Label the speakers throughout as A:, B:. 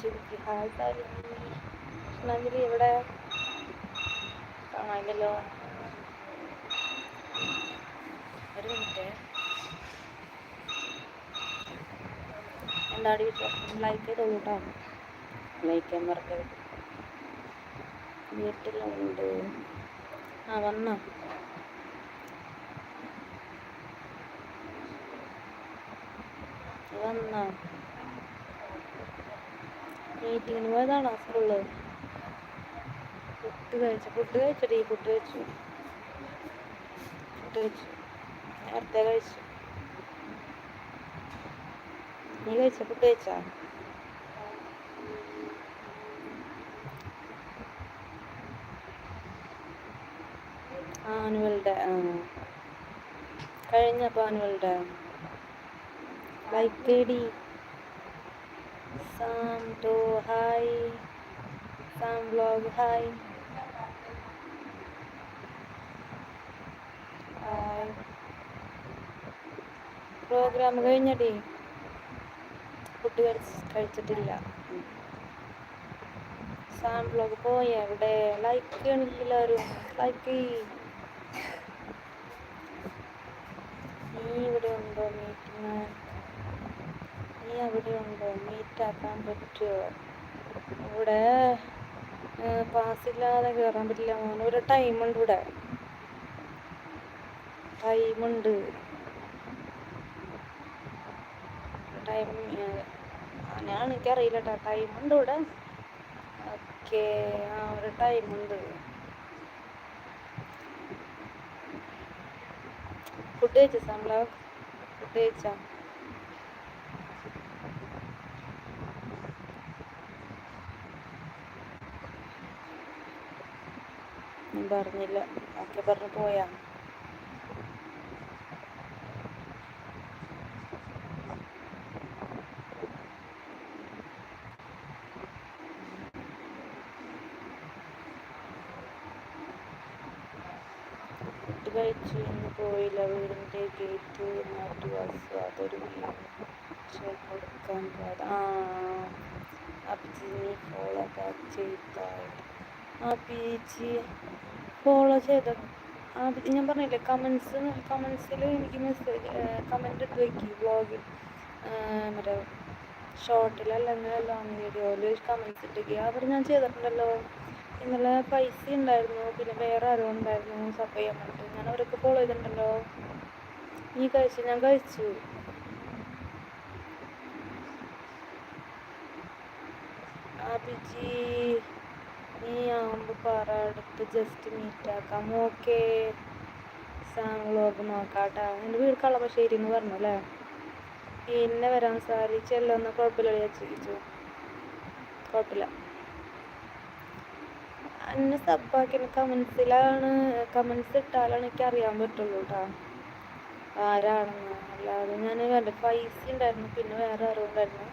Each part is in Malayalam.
A: ചിരിക്ക് ഹായ് ഇവിടെ എവിടെ കാണാനില്ലല്ലോ ഒരു മിനിറ്റ്. എന്താടി ലൈക്ക് ചെയ്തോളൂ കേട്ടോ ലൈക്ക് ചെയ്യാൻ മറക്കരുത്. വീട്ടിലുണ്ട്. ആ വന്നോ. വന്നോ. മീറ്റിങ്ങിന് പോയതാണോ സ്കൂളിൽ ഫുഡ് കഴിച്ചു? ഫുഡ് കഴിച്ചടി ഫുഡ് കഴിച്ചു? ഫുഡ് കഴിച്ചു? നേരത്തെ കഴിച്ചു? നീ കഴിച്ച? ഫുഡ് കഴിച്ചാ? ആനുവൽ ഡേ ആ. കഴിഞ്ഞപ്പോൾ annual day like the Sam to hi Sam blog hi hi program കഴിഞ്ഞടി കഴിച്ച് കഴിച്ചിട്ടില്ല. സാം വ്ലോഗ് പോയ. ലൈക്ക് ചെയ്യണില്ല എല്ലാവരും ലൈക്ക് നീ ഇവിടെ ഉണ്ടോ മീറ്റിംഗ് നീ അവിടെ ഉണ്ടോ ആക്കാൻ പറ്റുമോ ഇവിടെ പാസ്സില്ലാതെ കയറാൻ പറ്റില്ല മോനെ. ഒരു ടൈമുണ്ട് ഇവിടെ. ടൈമുണ്ട് ടൈം ഞാൻ എനിക്കറിയില്ല കേട്ടോ ടൈമുണ്ട് ഇവിടെ. ഓക്കെ ആ ഒരു ടൈമുണ്ട് ഫുഡ് കഴിച്ചോ സാമ്പിള ഫുഡ് കഴിച്ചോ? ഞാൻ പറഞ്ഞില്ല. ഓക്കെ പറഞ്ഞു പോയാ. ഫുഡ് കഴിച്ചു ഇന്ന് പോയില്ല. വീടിന്റെ ഗേറ്റ് മാറ്റി വാസു അതൊരു കൊടുക്കാൻ പാട. ആ അഭിജി നീ ഫോളോ ബാക്ക് ചെയ്താൽ ആ പീജി ഫോളോ ചെയ്തത്. പി- ഞാൻ പറഞ്ഞില്ലേ കമൻസ് കമൻസിൽ എനിക്ക് മെസ്സേജ് കമന്റ് ഇട്ട് വയ്ക്കും വ്ളോഗിൽ മറ്റേ ഷോർട്ടിലല്ലെങ്കിൽ ലോങ് വീഡിയോയിൽ കമൻസ് ഇട്ടിരിക്കുക അവർ ഞാൻ ചെയ്തിട്ടുണ്ടല്ലോ. ഇന്നലെ പൈസ ഉണ്ടായിരുന്നു പിന്നെ വേറെ ആരോ ഉണ്ടായിരുന്നു സബ് ചെയ്യാൻ വേണ്ടിയിട്ട് ഞാൻ അവരൊക്കെ ഫോളോ ചെയ്തിട്ടുണ്ടല്ലോ. നീ കഴിച്ചു ഞാൻ കഴിച്ചു. അഭിജി നീ ആവുമ്പോൾ പറ അടുത്ത് ജസ്റ്റ് മീറ്റ് ആക്കാം. ഓക്കെ സാങ് വ്ലോഗ് നോക്കാട്ടാ. എന്റെ വീട് കളമശ്ശേരി എന്ന് പറഞ്ഞു അല്ലേ? പിന്നെ വരാൻ സാധിച്ചല്ലോ എന്നാൽ കുഴപ്പമില്ല ചോദിച്ചു. കുഴപ്പമില്ല. എന്നെ സബ്ബാക്കിയ കമൻസിലാണ് കമൻസ് ഇട്ടാലാണ് എനിക്ക് അറിയാൻ പറ്റുള്ളൂ കേട്ടോ ആരാണെന്ന്. അല്ലാതെ ഞാൻ എന്റെ പൈസ ഉണ്ടായിരുന്നു. പിന്നെ വേറെ ആരും ഉണ്ടായിരുന്നു.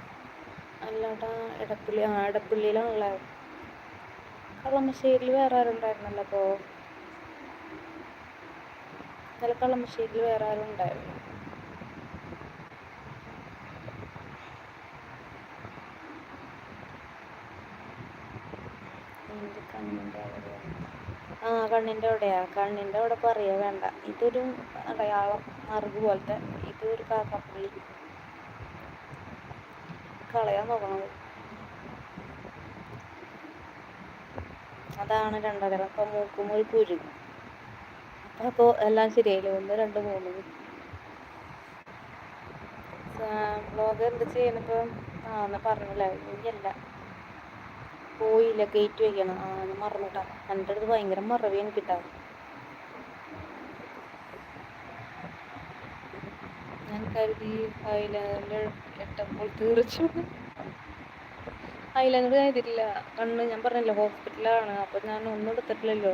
A: അല്ലാട്ടാ എടപ്പള്ളി ആ എടപ്പള്ളിയിലാണല്ലേ? കളമശ്ശേരിയിൽ വേറെ ആരും ഉണ്ടായിരുന്നല്ലോ അപ്പോൾ ഇന്നലെ കളമശ്ശേരിയിൽ വേറെ ആരും ഉണ്ടായിരുന്നു ആ കണ്ണിന്റെ അവിടെയാ. കണ്ണിന്റെ അവിടെ പറയുക വേണ്ട. ഇതൊരു അടയാളം മറുക് പോലത്തെ ഇതൊരു കാക്കപ്പുള്ളി. കളയാൻ നോക്കണത് അതാണ് രണ്ടര അപ്പം മൂക്കും ഒരു കുരു. അപ്പോൾ എല്ലാം ശരിയായില്ലേ? ഒന്ന് രണ്ട് മൂന്ന്. വ്ളോഗ് എന്ത് ചെയ്യണിപ്പം ആ എന്നാ പറഞ്ഞില്ല? ഇനിയല്ല. പോയില്ല ഗേറ്റ് വയ്ക്കണം. ആ എന്ന് മറന്നിട്ടാ. എന്റെ അടുത്ത് ഭയങ്കര മറവി എനിക്കിട്ടാ. ഞാൻ കരുതി ഐലൈനർ ഇട്ടപ്പോൾ തീർച്ചു ഐലൈനർ ഞാൻ ഇതില്ല കണ്ണ് ഞാൻ പറഞ്ഞില്ല ഹോസ്പിറ്റലാണ്. അപ്പൊ ഞാൻ ഒന്നും എടുത്തിട്ടില്ലല്ലോ.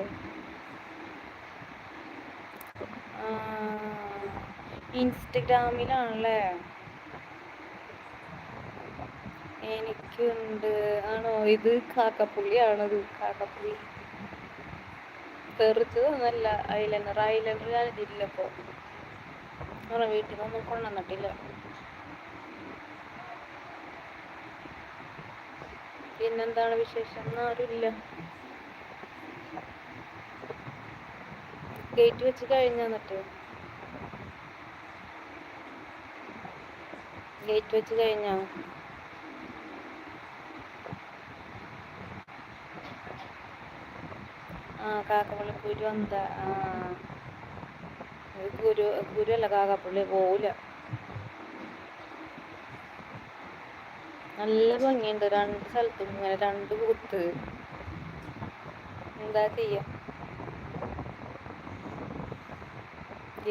A: ഇൻസ്റ്റഗ്രാമിലാണല്ലേ? എനിക്കുണ്ട്. ആണോ? ഇത് കാക്കപ്പുള്ളിയാണത് കാക്കപ്പുള്ളി. തെറിച്ചതൊന്നല്ല ഐലൈനർ ഐലൈനർ ഞാൻ ഇതില്ല ഇപ്പോൾ നമ്മുടെ വീട്ടിൽ നിന്നൊന്നും കൊണ്ടുവന്നിട്ടില്ല. പിന്നെന്താണ് വിശേഷം? ആരുമില്ല ഗേറ്റ് വെച്ച് കഴിഞ്ഞ എന്നിട്ട്? ഗേറ്റ് വെച്ച് കഴിഞ്ഞോ? ആ കാക്കപ്പള്ളിക്കുരു എന്താ? ആ. കുരു അല്ല കാക്കപ്പള്ളി പോവില്ല നല്ല ഭംഗിയുണ്ട്. രണ്ട് സ്ഥലത്തും ഇങ്ങനെ രണ്ട് കുത്ത് എന്താ ചെയ്യാ?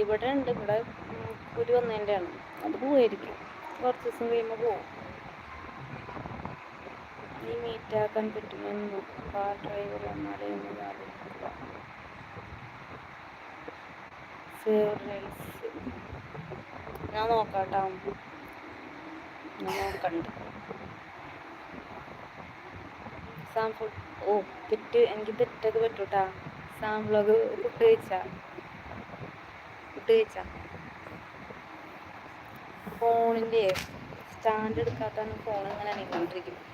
A: ഇവിടെ ഉണ്ട് ഇവിടെ കുരു വന്നതിന്റെ ആണ് അത് പോയിരിക്കും കുറച്ച് ദിവസം കഴിയുമ്പോൾ പോവും. ഈ മീറ്റാക്കാൻ പറ്റുമെന്ന് കാർ ഡ്രൈവർ വന്നാലേ ഞാൻ നോക്കാട്ടോ. ഞാൻ നോക്കണ്ട്. സാം ഫുഡ് ഓ തെറ്റ് എനിക്ക് തെറ്റൊക്കെ പറ്റൂട്ടാ. സാം വ്ലോഗ് ഫുഡ് കഴിച്ചാ. ഫുഡ് കഴിച്ചാ. ഫോണിന്റെ സ്റ്റാൻഡ് എടുക്കാത്താണ് ഫോൺ ഇങ്ങനെ അനങ്ങിക്കൊണ്ടിരിക്കുന്നത്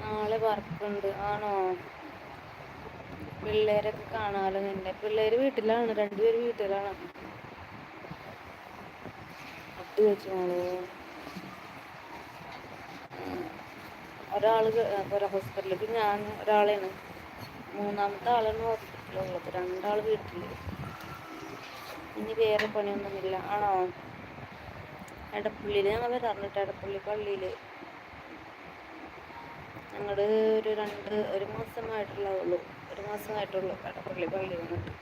A: നാളെ വർക്കുണ്ട്. ആണോ? പിള്ളേരൊക്കെ കാണാലോ നിന്നെ? പിള്ളേര് വീട്ടിലാണ്. രണ്ടുപേരും വീട്ടിലാണ്. ഫുഡ് വെച്ചു മോളെ ഒരാൾ ഹോസ്പിറ്റലിൽ ഇപ്പം ഞാൻ ഒരാളെയാണ്. മൂന്നാമത്തെ ആളാണ് ഹോസ്പിറ്റലിലുള്ളത് രണ്ടാൾ വീട്ടിൽ ഇനി വേറെ പണിയൊന്നുമില്ല. ആണോ? എടപ്പള്ളിയിൽ ഞങ്ങൾ വരാറുണ്ട് എടപ്പള്ളി പള്ളിയിൽ ഞങ്ങൾ ഒരു രണ്ട് ഒരു മാസമായിട്ടുള്ളൂ ഒരു മാസമായിട്ടുള്ളൂ എടപ്പള്ളി പള്ളി വന്നിട്ട്.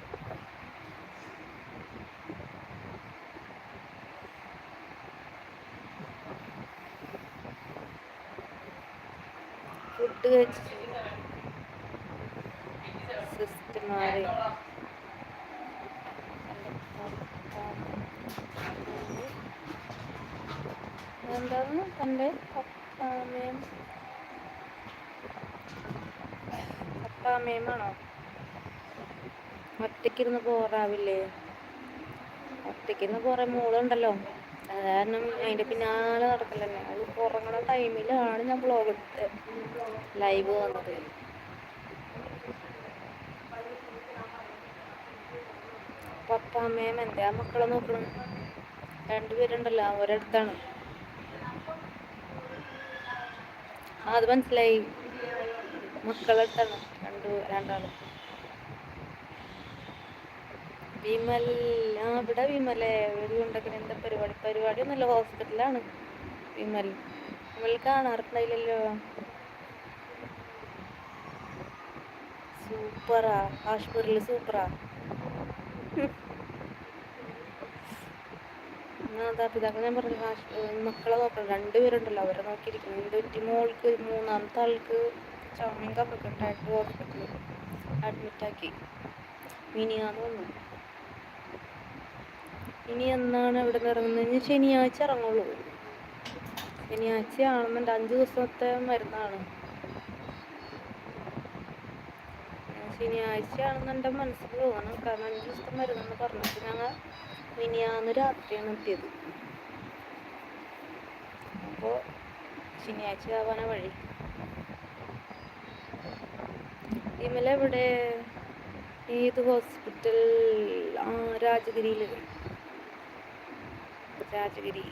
A: ഫുഡ് കഴിച്ച് മാറി എന്താണ് തന്റെ പപ്പാമയും പപ്പാമയുമാണോ ഒറ്റയ്ക്കിരുന്ന് പോറാവില്ലേ ഒറ്റയ്ക്കിരുന്ന് കുറേ മോളുണ്ടല്ലോ. അത് കാരണം അതിന്റെ പിന്നാലെ നടക്കലെന്നെ. അത് ഉറങ്ങണ ടൈമിലാണ് ഞാൻ ബ്ലോഗ് ലൈവ് വന്നത്. പപ്പാമ്മയും എന്റെ ആ മക്കളെ നോക്കണം? രണ്ടുപേരുണ്ടല്ലോ ഒരിടത്താണ്. അത് മനസ്സിലായി. മക്കളെടുത്താണ് രണ്ടു രണ്ടാളും. വിമൽ ആ ഇവിടെ വിമലേ ഒരു ഉണ്ടെങ്കിൽ എന്താ പരിപാടി? പരിപാടി ഒന്നുമില്ല ഹോസ്പിറ്റലാണ് വിമൽ. വിമൽ കാണാറുണ്ടായില്ലല്ലോ. സൂപ്പറാ ആശുപത്രിയിൽ സൂപ്പറാ. മാതാപിതാക്കൾ ഞാൻ പറഞ്ഞു മക്കളെ നോക്കണം. രണ്ടുപേരുണ്ടല്ലോ അവരെ നോക്കിയിരിക്കുന്നു. എന്റെ ഒറ്റ മോൾക്ക് മൂന്നാമത്തെ ആൾക്ക് ചുമയും കപ്പൊക്കെ ഉണ്ടായിട്ട് ഹോസ്പിറ്റലിൽ അഡ്മിറ്റാക്കി മിനിയാന്ന് വന്നു. ഇനി എന്നാണ് ഇവിടെ നിന്ന് ഇറങ്ങുന്നത് ശനിയാഴ്ച ഇറങ്ങുള്ളൂ. ശനിയാഴ്ച ആണെന്നുണ്ട് അഞ്ച് ദിവസത്തെ മരുന്നാണ്. ശനിയാഴ്ച ആണെന്നെന്റെ മനസ്സിൽ തോന്നണം. കാരണം അഞ്ച് ദിവസത്തെ മരുന്നെന്ന് പറഞ്ഞിട്ട് ഞങ്ങൾ മിനിയാന്ന് രാത്രിയാണ് എത്തിയത്. അപ്പോൾ ശനിയാഴ്ച ആവാനാ വഴി. ഇന്നലെ ഇവിടെ ഏത് ഹോസ്പിറ്റൽ രാജഗിരിയിൽ രാജഗിരി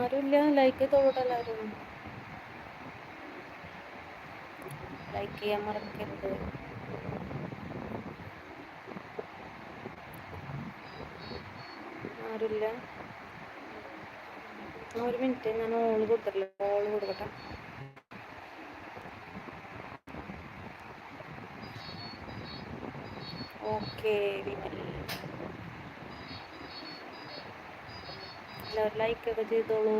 A: ആരുമില്ല ലൈക്ക് തോട്ടല്ലാരും ലൈക്ക് ചെയ്യാൻ മറക്കരുത്. ആരുമില്ല ഒരു മിനിറ്റ് ഞാൻ ഓൾ കൊടുത്തിട്ടില്ല ഓൾ കൊടുക്കട്ടെ. ഓക്കെ എല്ലാവരും ലൈക്കൊക്കെ ചെയ്തോളൂ.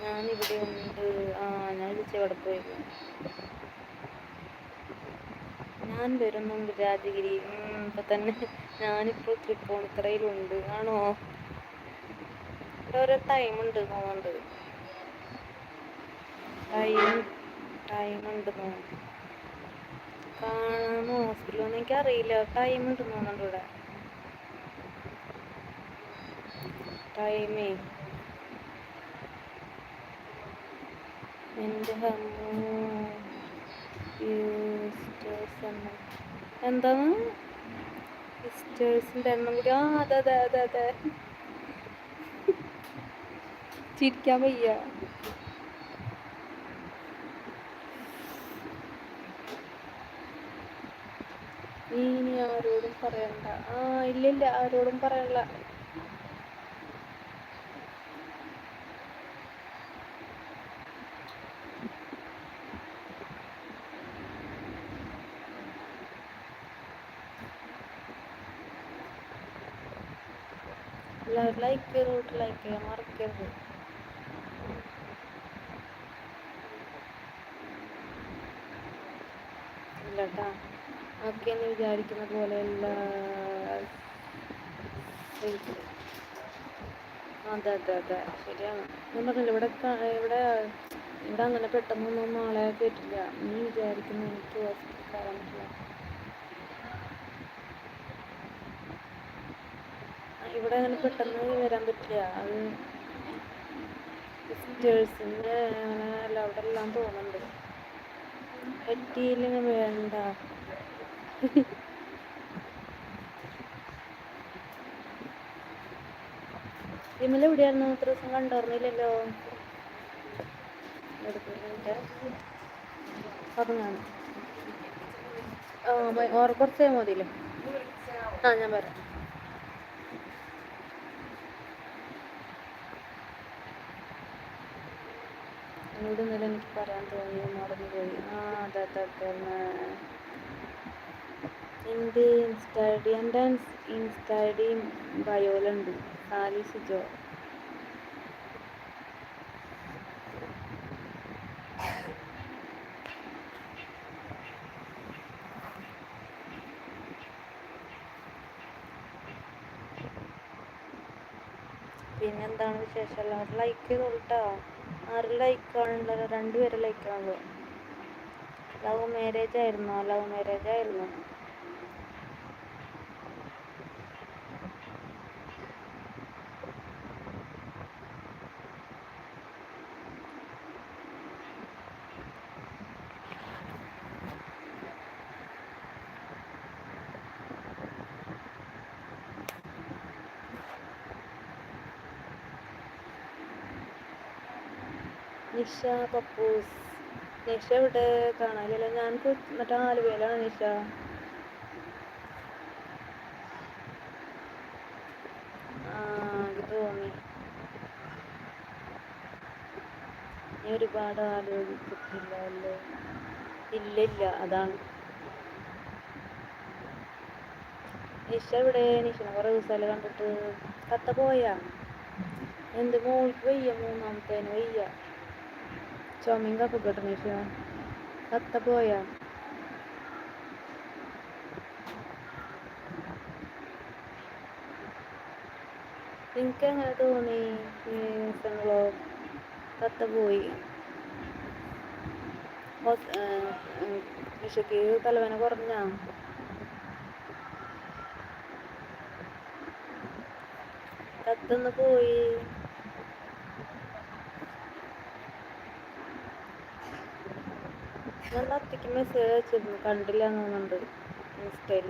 A: ഞാനിവിടെ ഉണ്ട്. ആ ഞാൻ വിളിച്ച് എവിടെ പോയി? ഞാൻ വരുന്നുണ്ട് രാജഗിരി. ഇപ്പൊ തന്നെ ഞാനിപ്പോൾ തൃപ്പൂണിത്തറയിലുണ്ട് ആണോ? ഇവിടെ ഓരോ ടൈമുണ്ട് പോകുന്നുണ്ട് ടൈം ടൈം ഉണ്ട് തോന്നുന്നു കാണാമോ? ഹോസ്പിറ്റലൊന്നും എനിക്കറിയില്ല. ടൈം ഉണ്ട് തോന്നുന്നുണ്ട് ഇവിടെ. ടൈമേ എന്റെ എന്താണ്? സിസ്റ്റേഴ്സിന്റെ എണ്ണം കൂടി. ആ അതെ അതെ അതെ അതെ. ചിരിക്കാൻ വയ്യ. ഇനി ആരോടും പറയണ്ട. ആ ഇല്ലില്ല ആരോടും പറയണ്ട. എല്ലാവരും ലൈക്ക് ചെയ്തോട്ട് ലൈക്ക് ചെയ്യാൻ മറക്കരുത് ഇല്ല കേട്ടാ ഒക്കെ എന്ന് വിചാരിക്കുന്ന പോലെയല്ല അതെ അതെ അതെ. ശരിയാണ്. ഞാൻ പറഞ്ഞില്ല ഇവിടെ ഇവിടെ ഇവിടെ അങ്ങനെ പെട്ടെന്നൊന്നും ആളെ കേട്ടില്ല. നീ വിചാരിക്കുന്ന എനിക്ക് ഹോസ്പിറ്റലിൽ പറ്റില്ല. ഇവിടെ അങ്ങനെ പെട്ടെന്ന് വരാൻ പറ്റില്ല. അത് സിസ്റ്റേഴ്സിന്റെ അങ്ങനെ അല്ല അവിടെ എല്ലാം തോന്നുന്നുണ്ട്. പറ്റിയില്ലെങ്കിൽ വേണ്ട. വിമല എവിടെയായിരുന്നു? ഇത്ര ദിവസം കണ്ടോർന്നില്ലല്ലോ പറഞ്ഞാണ് ആ ഓർ കുറച്ച് മതിയില്ലേ. ആ ഞാൻ വരാം. എന്നോട് ഇന്നലെ എനിക്ക് പറയാൻ തോന്നി മറന്നു പോയി. ആ അതെ അതെ എന്റെ ഇൻസ്റ്റാഡി എന്റെ ഇൻസ്റ്റാഡി ബയോലുണ്ട്. സാലി ജോ പിന്നെന്താണ് വിശേഷം? എല്ലാവരും ലൈക്ക് ചെയ്തോളൂ കേട്ടോ ആറ് ലൈക്ക് ആണുള്ളത് രണ്ടുപേരെ ലൈക്ക് ആണുള്ളൂ ലവ് മാരേജ് ആയിരുന്നോ. ലവ് മാരേജ് ആയിരുന്നു. നിഷ പപ്പൂസ്. നിഷ ഇവിടെ കാണാനില്ല. ഞാൻ മറ്റേ ആലുവയിലാണ് നിഷ. തോന്നി. ഒരുപാട് ആലോചിച്ചിട്ടില്ല അല്ലേ ഇല്ല ഇല്ല. അതാണ്. നിഷ ഇവിടെ നിഷനെ കുറേ ദിവസമല്ല കണ്ടിട്ട്. കത്ത പോയാ? എന്ത് മോൾക്ക് വയ്യ മൂന്നാമത്തേന് വയ്യ. ചുമയും കപ്പൊക്കെ കേട്ടോ നിഷ കത്ത പോയാ എനിക്ക് എങ്ങനെ തോന്നി ദിവസങ്ങളോ കത്ത പോയി നിഷയ്ക്ക് തലവേന കുറഞ്ഞാ കത്തൊന്ന് പോയി ഞാൻ തത്തിക്ക് മെസ്സേജ് അയച്ചിരുന്നു. കണ്ടില്ല എന്ന് തോന്നുന്നുണ്ട് ഇൻസ്റ്റയിൽ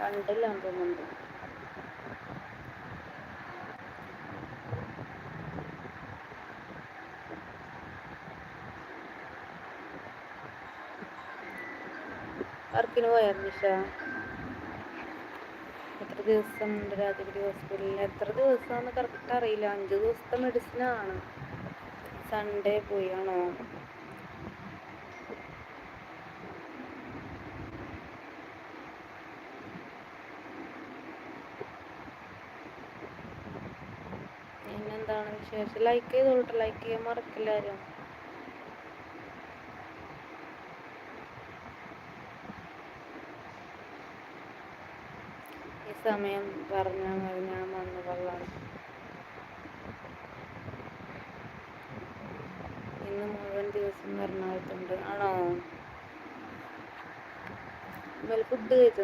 A: കണ്ടില്ല തോന്നുന്നുണ്ട്. വർക്കിന് പോയായിരുന്നു നിഷ? എത്ര ദിവസം ഉണ്ട് രാജഗിരി ഹോസ്പിറ്റലിൽ എത്ര ദിവസമാണെന്ന് കറക്റ്റ് അറിയില്ല. അഞ്ച് ദിവസത്തെ മെഡിസിൻ ആണ്. സൺഡേ പോയാണോ പിന്നെന്താണ് വിശേഷം? ലൈക്ക് ചെയ്തോളട്ടെ. ലൈക്ക് ചെയ്യാൻ മറക്കില്ലാരും ഈ സമയം പറഞ്ഞാൽ ഞാൻ വന്ന് കൊള്ളാം. ദിവസം എറണാകുളത്തുണ്ട് ആണോ? ഇന്നലെ ഫുഡ് കഴിച്ചു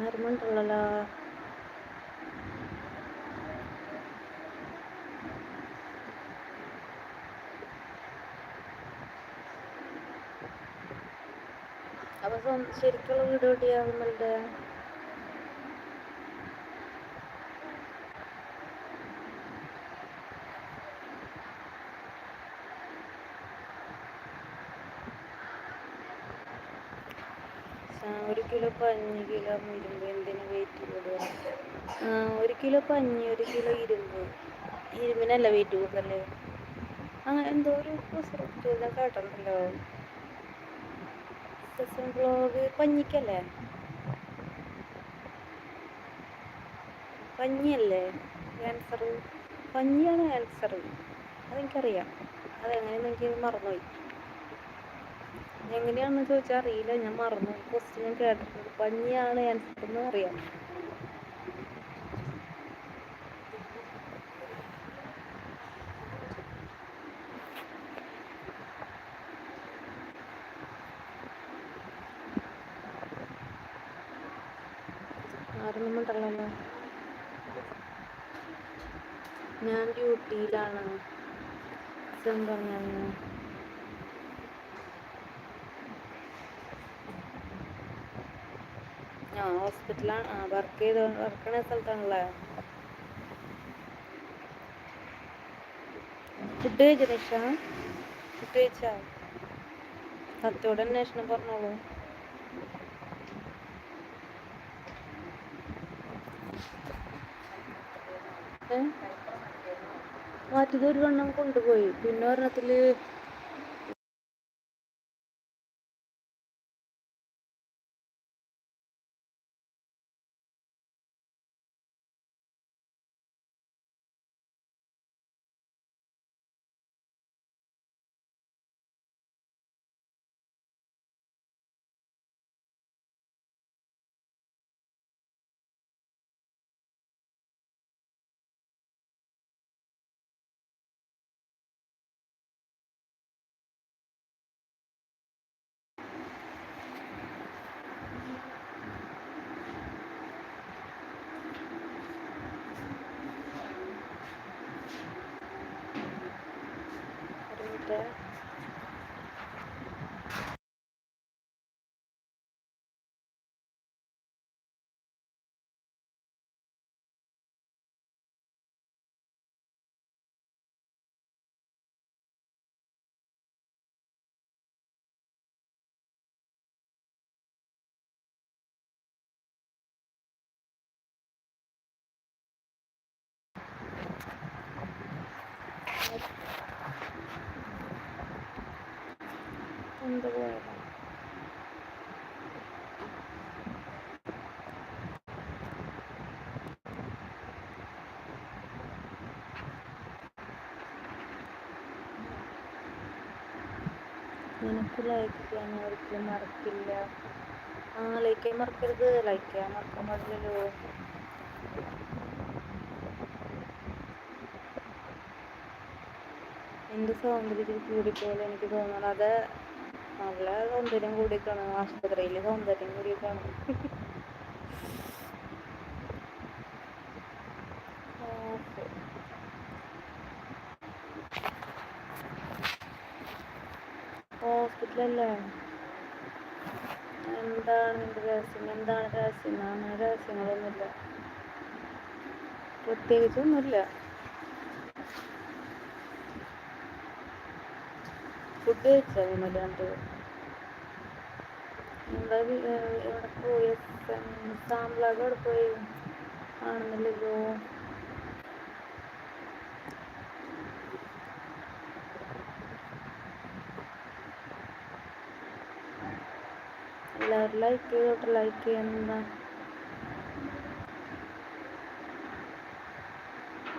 A: ആരുമുണ്ടല്ലോ അപ്പൊ ശരിക്കുള്ള വീട് എവിടെയാ നമ്മളുടെ ഒരു കിലോ പഞ്ഞ് കിലോ ഇരുമ്പ് എന്തിനു വെയിറ്റ് കൂടുക? ഒരു കിലോ പഞ്ഞ് ഒരു കിലോ ഇരുമ്പ്. ഇരുമ്പിനല്ല വെയിറ്റ് കൂടുതൽ. അങ്ങനെ എന്തോ ഒരു ഞാൻ കേട്ടിട്ടുണ്ടല്ലോ ബ്ലോഗ് പഞ്ഞിക്കല്ലേ പഞ്ഞിയല്ലേ ആൻസർ പഞ്ഞിയാണ് ആൻസർ അതെനിക്കറിയാം അതെങ്ങനെയെന്ന് എനിക്ക് മറന്നുപോയി എങ്ങനെയാണെന്ന് ചോദിച്ചാൽ അറിയില്ല ഞാൻ മറന്നു ക്വസ്റ്റ്യൻ കേട്ടിട്ടുണ്ട് പഞ്ഞിയാണ് ആൻസർ എന്ന് അറിയാം ആരും നമ്മണ്ടല്ലോ ഞാൻ ഡ്യൂട്ടിയിലാണ് പറഞ്ഞായിരുന്നു ആ ഹോസ്പിറ്റലാണ് ആ. വർക്ക് ചെയ്ത വർക്കണ സ്ഥലത്താണല്ലേ? ഫുഡ് കഴിച്ചോ നിഷ? ഫുഡ് കഴിച്ചാ? സത്യോടെ അന്വേഷണം പറഞ്ഞോളൂ. മാറ്റിയത് ഒരു വണ്ണം കൊണ്ടുപോയി. പിന്നെ ഒരെണ്ണത്തിൽ എന്ത് പോയതാണ് നിനക്ക് ലൈക്ക് ചെയ്യാൻ ഒരിക്കലും മറക്കില്ല. ആ ലൈക്ക് ചെയ്യാൻ മറക്കരുത്. ലൈക്ക് ചെയ്യാൻ മറക്കാൻ പാടില്ലല്ലോ. എന്റെ സൗന്ദര്യത്തിൽ കൂടിപ്പോലെ എനിക്ക് തോന്നണം. അത് നല്ല സൗന്ദര്യം കൂടിക്കാണ് ആശുപത്രിയിൽ സൗന്ദര്യം കൂടിയൊക്കെയാണ് ഹോസ്പിറ്റലല്ലേ? എന്താണ് നിന്റെ രഹസ്യം? എന്താണ് രഹസ്യം? അങ്ങനെ രഹസ്യങ്ങളൊന്നുമില്ല. പ്രത്യേകിച്ചൊന്നുമില്ല. ഫുഡ് കഴിച്ചാൽ വിമലാണ്ട് എന്താ എവിടെ പോയി? സാമ്പിളാകെ എവിടെ പോയി? ആണെന്നില്ലല്ലോ എല്ലാവരും ലൈക്ക് ചെയ്തോട്ടെ ലൈക്ക് ചെയ്യുന്ന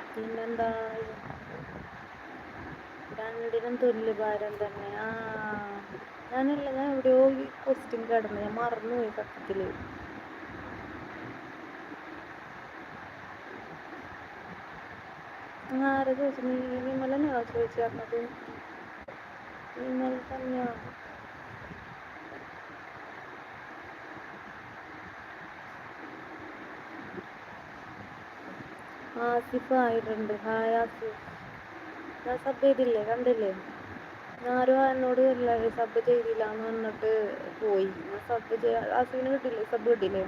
A: പിന്നെന്താ? രണ്ടിനും തുല്യ ഭാരം തന്നെ. ആ. ഞാനല്ല ഞാൻ എവിടെയോ ഈ ക്വസ്റ്റ്യൻ കിടന്നു. ഞാൻ മറന്നുപോയി സത്യത്തിൽ. ആരെ ചോദിച്ചു? നീ ചോദിച്ചു പറഞ്ഞത്? വിമൽ തന്നെയാ. ആസിഫ് ആയിട്ടുണ്ട്. ഹായ് ആസിഫ്. ഞാൻ സബ് ചെയ്തില്ലേ? കണ്ടില്ലേ? ആരും എന്നോട് അല്ല സബ് ചെയ്തില്ല എന്ന് പറഞ്ഞിട്ട് പോയി. സബ് ചെയ്യാ ആസിഫിന് കിട്ടില്ലേ സബ് കിട്ടില്ലേ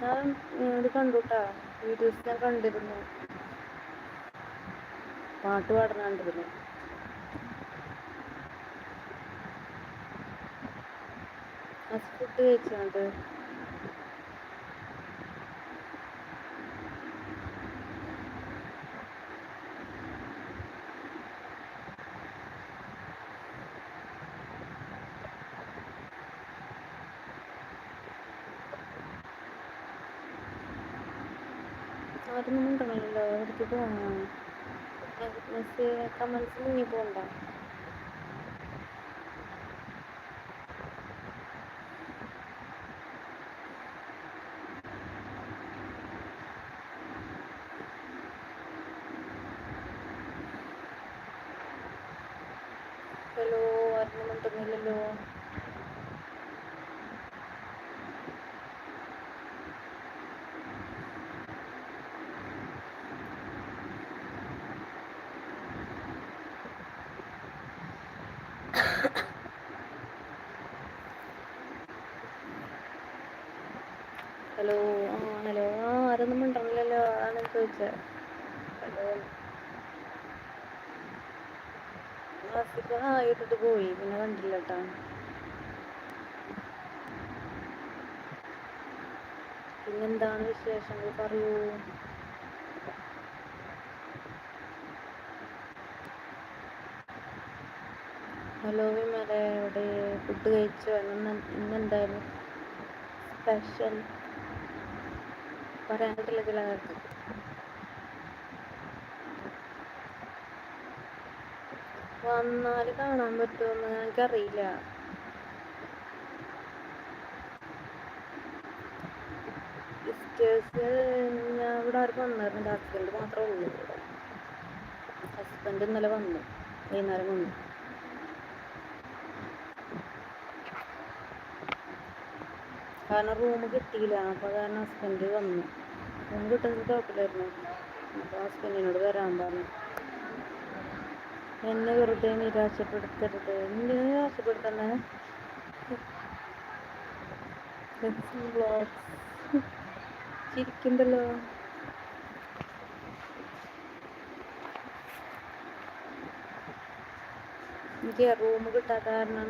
A: ഞാൻ ഇത് കണ്ടുട്ടാ വീഡിയോസ് ഞാൻ കണ്ടിരുന്നു. പാട്ട് പാടുന്ന കണ്ടിരുന്നു. ഫുഡ് കഴിച്ചോണ്ട് ആരും ഉണ്ടല്ലോ അവർക്ക് പോകണം മെസ്സേജ് കമൻസ് മുങ്ങി പോകണ്ട ഹലോ ആരും മിണ്ടുന്നില്ലല്ലോ ഹലോ ആ ഹലോ ആ ആരൊന്നും മിണ്ടണില്ലല്ലോ അതാണ് ചോദിച്ചത് ഇട്ടിട്ട് പോയി പിന്നെ കണ്ടില്ല കേട്ടോ പിന്നെന്താണ് വിശേഷങ്ങൾ പറയൂ. ഹലോ വിമല എവിടെ? ഫുഡ് കഴിച്ചോ? ഇന്ന് ഇന്നെന്തായിരുന്നു സ്പെഷ്യൽ പറയാൻ പറ്റില്ല ചില വന്നാൽ കാണാൻ പറ്റുമെന്ന് എനിക്കറിയില്ല. സിസ്റ്റേഴ്സ് ഞാൻ ഇവിടെ ആരും വന്നായിരുന്നു ഹസ്ബൻഡ് മാത്രമേ ഉള്ളൂ ഹസ്ബൻഡ് ഇന്നലെ വന്നു. വൈകുന്നേരം വന്നു. കാരണം റൂം കിട്ടിയില്ല. അപ്പോൾ കാരണം ഹസ്ബൻഡ് വന്നു. റൂം കിട്ടുന്നത് കുഴപ്പമില്ലായിരുന്നു. അപ്പോൾ ഹസ്ബൻഡിനോട് വരാൻ പറഞ്ഞു. എന്നെ വെറുതെ നിരാശപ്പെടുത്തരുത്. എന്നെ നിരാശപ്പെടുത്തണേ ചിരിക്കണ്ടല്ലോ. എനിക്ക് റൂം കിട്ടാത്ത കാരണം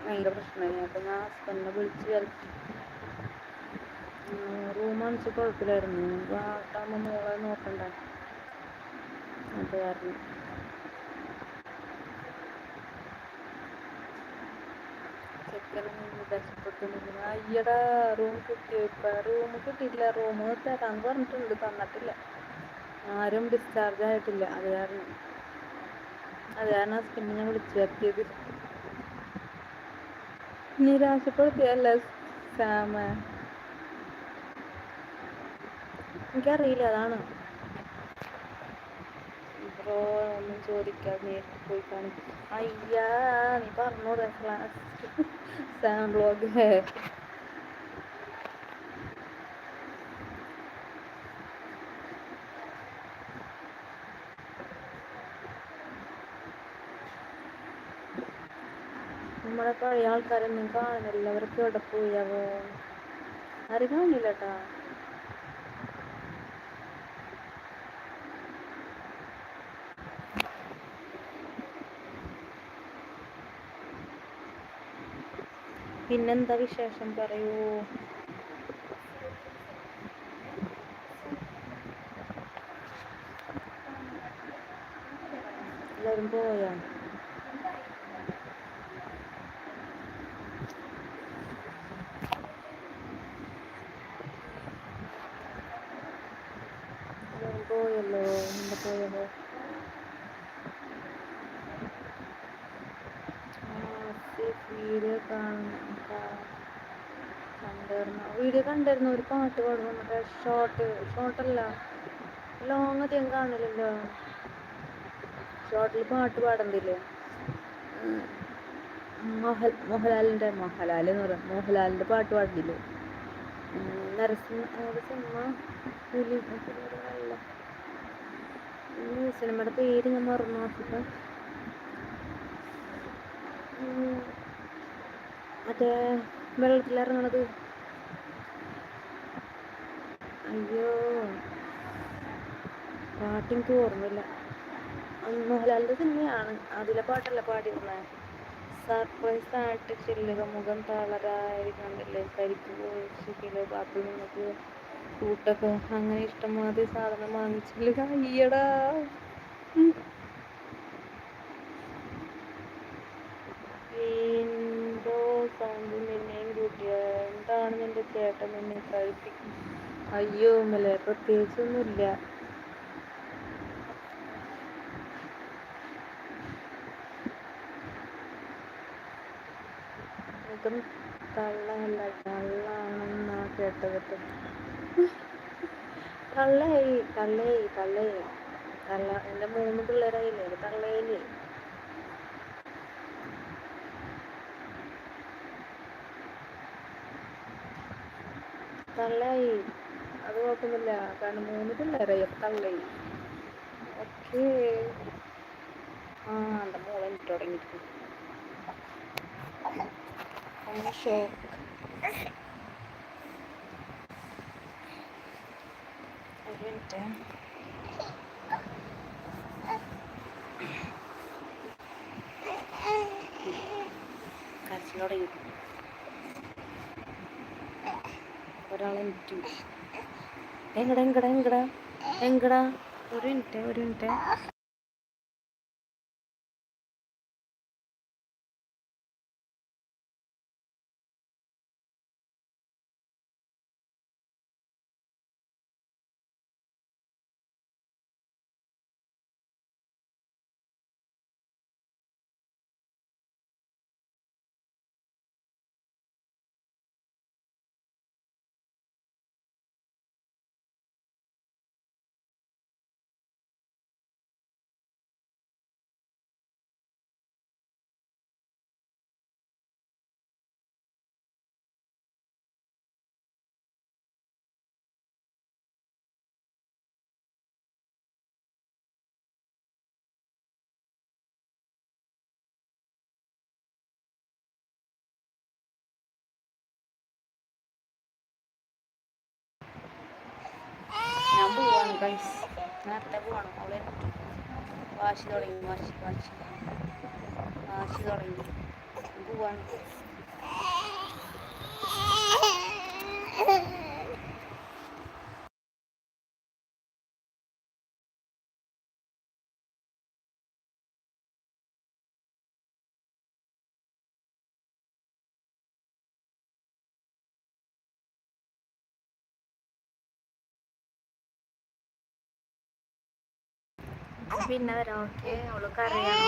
A: ഭയങ്കര പ്രശ്നമായി. അപ്പം ഞാൻ ഹസ്ബൻഡിനെ വിളിച്ച് വരുത്തി റൂം അണിച്ച് കുഴപ്പമില്ലായിരുന്നു. ആട്ടാകുമ്പോൾ മോളെ നോക്കണ്ട. അത് കാരണം. വിശപ്പെട്ടുണ്ടെങ്കിൽ അയ്യടാ റൂം കിട്ടിയോ? ഇപ്പം റൂം കിട്ടിയില്ല റൂം തരാന്ന് പറഞ്ഞിട്ടുണ്ട് തന്നിട്ടില്ല. ആരും ഡിസ്ചാർജ് ആയിട്ടില്ല. അത് കാരണം അത് കാരണം ഹസ്ബൻഡിനെ വിളിച്ചു വരുത്തിയത്. നിരാശപ്പെടുത്തിയല്ല സാമ എനിക്കറിയില്ല അതാണ്. ബ്രോ ഒന്നും ചോദിക്കാതെ നേരിട്ട് പോയി കാണിക്കും. അയ്യാ നീ പറഞ്ഞൂടെ ക്ലാസ് സാം है നമ്മളെ പഴയ ആൾക്കാരൊന്നും കാണുന്നില്ല. അവർക്ക് എവിടെ പോയാവോ ആരും കാണില്ല പിന്നെന്താ വിശേഷം? പറയൂ എല്ലാവരും പോയാ പോയല്ലോ എന്താ പോയത് വീഡിയോ കണ്ടിരുന്നു. വീഡിയോ കണ്ടിരുന്നു. ഒരു പാട്ട് പാടുന്നു. മറ്റേ ഷോർട്ട് ഷോർട്ടല്ല ലോങ് അധികം കാണില്ലല്ലോ. ഷോർട്ടിൽ പാട്ട് പാടുന്നില്ലേ മോഹൻ മോഹൻലാലിന്റെ മോഹൻലാൽ എന്ന് പറയാം. മോഹൻലാലിന്റെ പാട്ട് പാടില്ലേ? നരസിംഹ സിനിമ പുലി സിനിമയുടെ പേര് ഞാൻ മറന്നു നോക്കിയിട്ട് മറ്റേ വെള്ളത്തിലിറങ്ങണത്. അയ്യോ. പാട്ടെനിക്ക് ഓർമ്മയില്ല. മോഹൻലാലിന്റെ സിനിമയാണ്. അതിലെ പാട്ടല്ല പാടിയിരുന്നത് സർപ്രൈസ് ആയിട്ട് ചെല്ലുക മുഖം തളരായിരിക്കണ്ടില്ലേ കരിക്ക് പോയിച്ചില്ല ബാപ്പി നിങ്ങൾക്ക് കൂട്ടൊക്കെ അങ്ങനെ ഇഷ്ടമാതിരി സാധനം വാങ്ങിച്ചില്ല? അയ്യടാ. എന്തോ സൗണ്ട് നിന്നെയും കൂട്ടിയ. എന്താണ് നിന്റെ ചേട്ടൻ നിന്നെ കഴിപ്പിക്കും അയ്യോ മല്ലേ പ്രത്യേകിച്ചൊന്നുമില്ല. ഇതും തള്ളയല്ല. തള്ളാണെന്നാ കേട്ടത് തള്ളയായി തള്ളയായി തള്ളയായി. തള്ള എന്റെ മൂന്ന് പിള്ളേരായില്ലേ? തള്ളയില്ലേ? തള്ളയായി. കുഴപ്പമൊന്നുമില്ല. കാരണം മൂന്ന് പിള്ളേരെ എത്തള്ളേ ഓക്കെ. ആ എന്റെ മോളെ എനിക്ക് തുടങ്ങിയിട്ടുണ്ട് ഷോക്ക് തുടങ്ങി. ഒരാളെ മിറ്റു എങ്ങടാ എങ്ങടാ എങ്ങടാ? എങ്ങടാ? ഒരു മിനിറ്റ് ഒരു മിനിറ്റ് ഞാൻ പോവാണ് ഗൈസ് നേരത്തെ പോവാണ്. അവളെ വാശി തുടങ്ങി വാശി വാശി. വാശി തുടങ്ങി. പോവാണ്. പിന്നെ വരാം ഓക്കെ. അവൾക്ക് അറിയാം